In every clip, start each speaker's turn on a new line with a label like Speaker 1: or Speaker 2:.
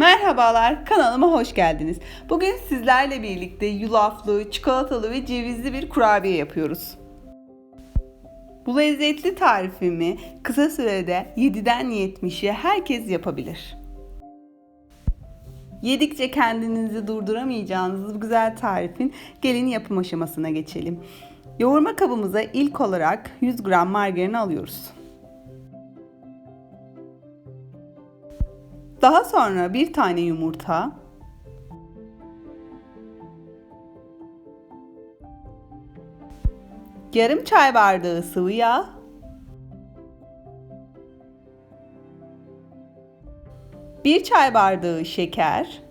Speaker 1: Merhabalar, kanalıma hoş geldiniz. Bugün sizlerle birlikte yulaflı, çikolatalı ve cevizli bir kurabiye yapıyoruz. Bu lezzetli tarifimi kısa sürede 7'den 70'e herkes yapabilir. Yedikçe kendinizi durduramayacağınız bu güzel tarifin gelin yapım aşamasına geçelim. Yoğurma kabımıza ilk olarak 100 gram margarin alıyoruz. Daha sonra bir tane yumurta, yarım çay bardağı sıvı yağ, bir çay bardağı şeker,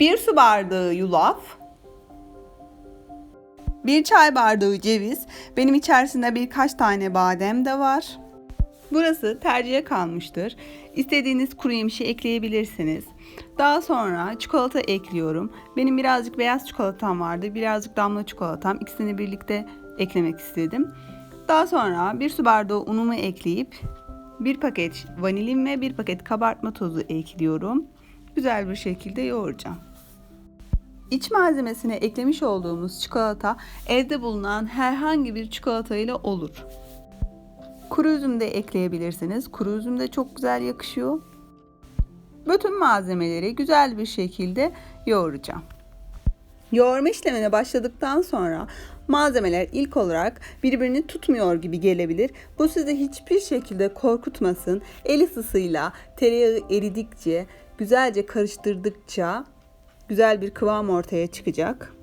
Speaker 1: bir su bardağı yulaf, bir çay bardağı ceviz, benim içerisinde birkaç tane badem de var. Burası tercihe kalmıştır. İstediğiniz kuru yemişi ekleyebilirsiniz. Daha sonra çikolata ekliyorum. Benim birazcık beyaz çikolatam vardı. Birazcık damla çikolatam. İkisini birlikte eklemek istedim. Daha sonra bir su bardağı unumu ekleyip bir paket vanilin ve bir paket kabartma tozu ekliyorum. Güzel bir şekilde yoğuracağım. İç malzemesine eklemiş olduğumuz çikolata evde bulunan herhangi bir çikolata ile olur. Kuru üzüm de ekleyebilirsiniz. Kuru üzüm de çok güzel yakışıyor. Bütün malzemeleri güzel bir şekilde yoğuracağım. Yoğurma işlemine başladıktan sonra malzemeler ilk olarak birbirini tutmuyor gibi gelebilir. Bu sizi hiçbir şekilde korkutmasın. El ısısıyla tereyağı eridikçe, güzelce karıştırdıkça güzel bir kıvam ortaya çıkacak.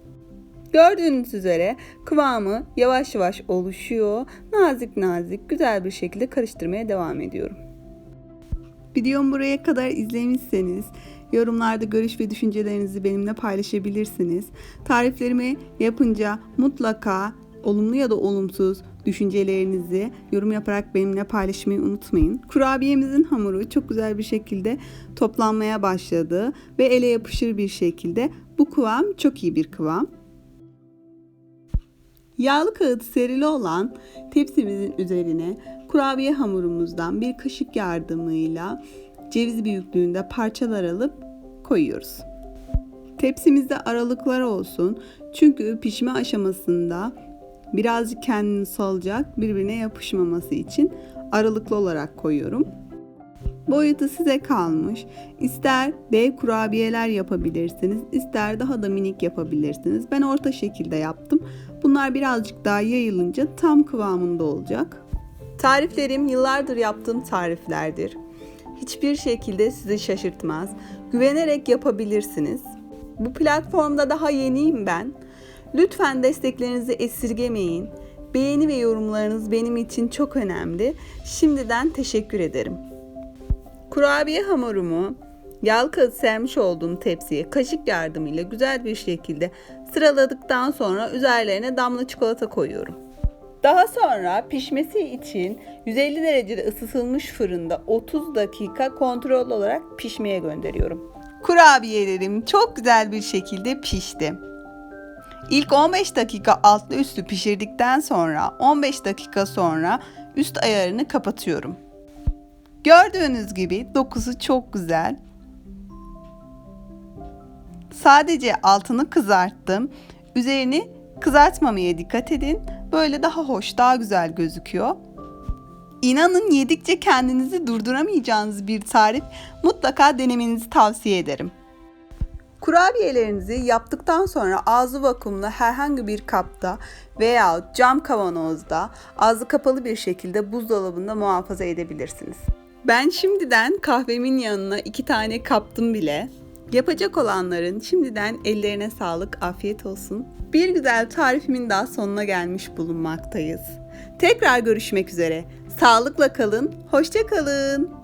Speaker 1: Gördüğünüz üzere kıvamı yavaş yavaş oluşuyor. Nazik nazik güzel bir şekilde karıştırmaya devam ediyorum. Videomu buraya kadar izlemişseniz yorumlarda görüş ve düşüncelerinizi benimle paylaşabilirsiniz. Tariflerimi yapınca mutlaka olumlu ya da olumsuz düşüncelerinizi yorum yaparak benimle paylaşmayı unutmayın. Kurabiyemizin hamuru çok güzel bir şekilde toplanmaya başladı ve ele yapışır bir şekilde. Bu kıvam çok iyi bir kıvam. Yağlı kağıt serili olan tepsimizin üzerine kurabiye hamurumuzdan bir kaşık yardımıyla ceviz büyüklüğünde parçalar alıp koyuyoruz. Tepsimizde aralıklar olsun çünkü pişme aşamasında birazcık kendini salacak birbirine yapışmaması için aralıklı olarak koyuyorum. Boyutu size kalmış. İster dev kurabiyeler yapabilirsiniz, ister daha da minik yapabilirsiniz. Ben orta şekilde yaptım. Bunlar birazcık daha yayılınca tam kıvamında olacak. Tariflerim yıllardır yaptığım tariflerdir. Hiçbir şekilde sizi şaşırtmaz. Güvenerek yapabilirsiniz. Bu platformda daha yeniyim ben. Lütfen desteklerinizi esirgemeyin. Beğeni ve yorumlarınız benim için çok önemli. Şimdiden teşekkür ederim. Kurabiye hamurumu yağlı kağıt sermiş olduğum tepsiye kaşık yardımıyla güzel bir şekilde sıraladıktan sonra üzerlerine damla çikolata koyuyorum. Daha sonra pişmesi için 150 derecede ısıtılmış fırında 30 dakika kontrol olarak pişmeye gönderiyorum. Kurabiyelerim çok güzel bir şekilde pişti. İlk 15 dakika altlı üstü pişirdikten sonra 15 dakika sonra üst ayarını kapatıyorum. Gördüğünüz gibi dokusu çok güzel. Sadece altını kızarttım. Üzerini kızartmamaya dikkat edin. Böyle daha hoş, daha güzel gözüküyor. İnanın yedikçe kendinizi durduramayacağınız bir tarif mutlaka denemenizi tavsiye ederim. Kurabiyelerinizi yaptıktan sonra ağzı vakumlu herhangi bir kapta veya cam kavanozda ağzı kapalı bir şekilde buzdolabında muhafaza edebilirsiniz. Ben şimdiden kahvemin yanına iki tane kaptım bile. Yapacak olanların şimdiden ellerine sağlık, afiyet olsun. Bir güzel tarifimin daha sonuna gelmiş bulunmaktayız. Tekrar görüşmek üzere. Sağlıkla kalın, hoşça kalın.